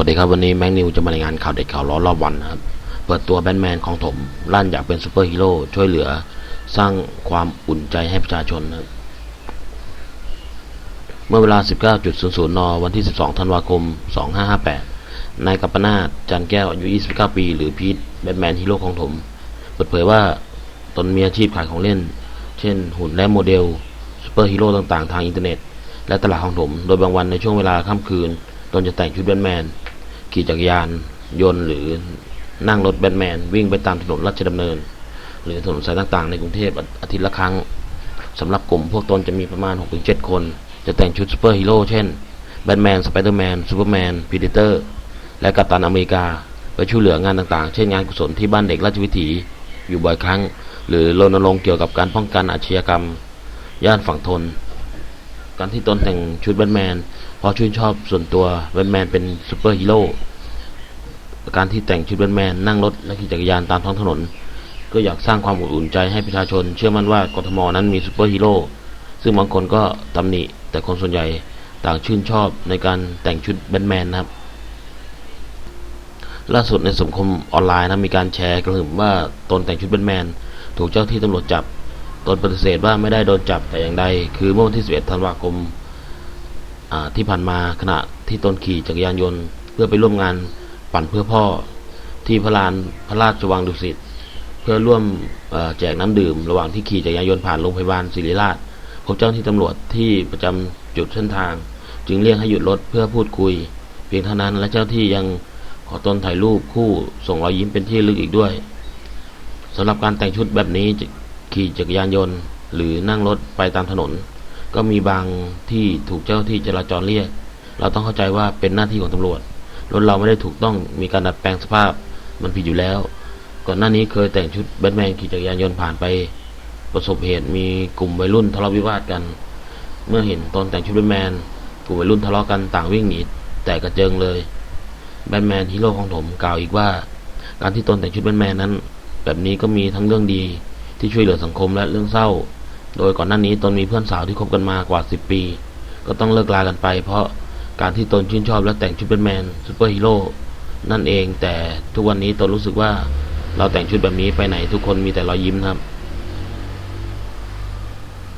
วัสดีครับวันนี้แม็กนิวจะมารายงานข่าวเด็ดข่าวร้อนรอบวันนะครับ เปิดตัวแบทแมนของถมลั่นอยากเป็นซูเปอร์ฮีโร่ช่วยเหลือสร้างความอุ่นใจให้ประชาชนนะเมื่อเวลา 19.00 น วันที่ 12 ธันวาคม 2558 นายกัปปนาทจันแก้วอายุ 29 ปี หรือพีทแบทแมนฮีโร่ของถมเปิดเผยว่าตนมีอาชีพขายของเล่น เช่นหุ่นและโมเดลซูเปอร์ฮีโร่ต่างๆ ทางอินเทอร์เน็ต และตลาดของถมโดยบางวันในช่วงเวลาค่ำคืนตนจะแต่งชุดแบทแมน ขี่จักรยานยนต์หรือนั่งรถแบทแมน วิ่งไปตามถนนราชดำเนิน หรือถนนสายต่างๆ ในกรุงเทพอาทิตย์ละครั้งสำหรับกลุ่มพวกตนจะมีประมาณ 6-7 คน จะแต่งชุดซูเปอร์ฮีโร่เช่นแบทแมน สไปเดอร์แมน ซูเปอร์แมนพีเดเตอร์ และกัปตันอเมริกา ไปช่วยเหลืองานต่างๆ เช่นงานกุศลที่บ้านเด็กราชวิถี อยู่บ่อยครั้ง หรือรณรงค์เกี่ยวกับการป้องกันอาชญากรรม ย่านฝั่งทน การที่ตนแต่งชุดแบทแมนเพราะชื่นชอบส่วนตัวแบทแมนเป็นซูเปอร์ฮีโร่การที่แต่งชุดแบทแมนนั่งรถและขี่จักรยานตามท้องถนน ก็อยากสร้างความอบอุ่นใจให้ประชาชน เชื่อมั่นว่ากทมนั้นมีซูเปอร์ฮีโร่ซึ่งบางคนก็ตำหนิแต่คนส่วนใหญ่ต่างชื่นชอบในการแต่งชุดแบทแมนนะครับ ล่าสุดในสังคมออนไลน์นะมีการแชร์กระหึ่มว่าตนแต่งชุดแบทแมน ถูกเจ้าที่ตำรวจจับ ตนปฏิเสธว่าไม่ได้โดนจับแต่อย่างใด คือเมื่อวันที่ 11 ธันวาคมที่ผ่านมาขณะที่ตนขี่จักรยานยนต์ เพื่อไปร่วมงานปั่นเพื่อพ่อที่พระลานพระราชวังดุสิตเพื่อร่วมแจกน้ำดื่ม ระหว่างที่ขี่จักรยานยนต์ผ่านโรงพยาบาลศิริราชพบเจ้าหน้าที่ตำรวจที่ประจำจุดเส้นทาง จึงเรียกให้หยุดรถเพื่อพูดคุย เพียงเท่านั้นและเจ้าที่ยังขอตนถ่ายรูปคู่ส่งรอยยิ้มเป็นที่ลึกอีกด้วยสำหรับการแต่งชุดแบบนี้ ขี่จักรยานยนต์ หรือนั่งรถไปตามถนน ก็มีบางที่ถูกเจ้าที่จราจรเรียก เราต้องเข้าใจว่าเป็นหน้าที่ของตำรวจรถเราไม่ได้ถูกต้องมีการดัดแปลงสภาพมันผิดอยู่แล้ว ก่อนหน้านี้เคยแต่งชุดแบทแมนขี่จักรยานยนต์ผ่านไป ประสบเหตุมีกลุ่มวัยรุ่นทะเลาะวิวาทกัน เมื่อเห็นตนแต่งชุดแบทแมนกลุ่มวัยรุ่นทะเลาะกันต่างวิ่งหนีแต่กระเจิงเลยแบทแมนฮีโร่ของผมกล่าวอีกว่า การที่ตนแต่งชุดแบทแมนนั้น แบบนี้ก็มีทั้งเรื่องดี ที่ช่วยเหลือสังคมและเรื่องเศร้า โดยก่อนหน้านี้ตนมีเพื่อนสาวที่คบกันมากว่า 10 ปี ก็ต้องเลิกลากันไป เพราะการที่ตนชื่นชอบและแต่งชุดเป็นแมนซูเปอร์ฮีโร่นั่นเองแต่ทุกวันนี้ตนรู้สึกว่าเราแต่งชุดแบบนี้ไปไหนทุกคนมีแต่รอยยิ้มครับ